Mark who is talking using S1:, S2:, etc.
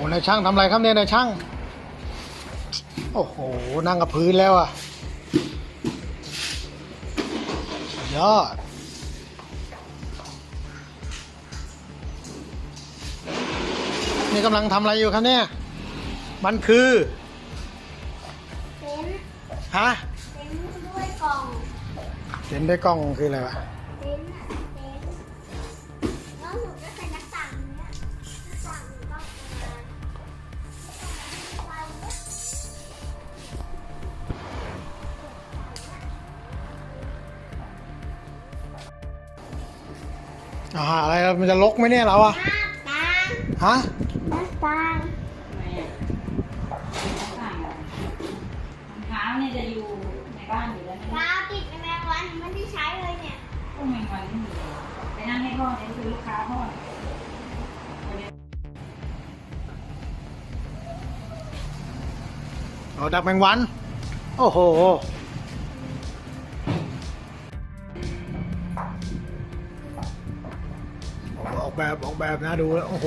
S1: อ้นายช่างทำอะไรครับเนี่ยนายช่าง โอ้โห นั่งกับพื้นแล้วอะสุดยอดนี่กำลังทำอะไรอยู่ครับเนี่ย มันคือ
S2: เต็นท์
S1: ฮะ
S2: เต็นท์ด้วยกล่อง
S1: เห็นได้กล้องคืออะไรวะ
S2: เต็น อ่า
S1: อะไรอะมันจะลกไหมเนี่ยเราอะ
S2: หน้าต่าง
S1: ฮะ
S2: หน้าต่าง
S3: ทำไมอะต่างอะรองเท้าเนี่ยจะอยู่ในบ้านอยู่แล้วนะ
S2: กาวติดในแมงวันไม่ได้ใช้เลยเนี่ย
S3: ต้องแมงวันไม่มีไปนั่งให้พ่อเนี่ยคือลูกค้าพ่อวันนี้
S1: เอาดักแมงวัน โอ้โห ออกแบบออกแบบนะดูแล้วโอ้โห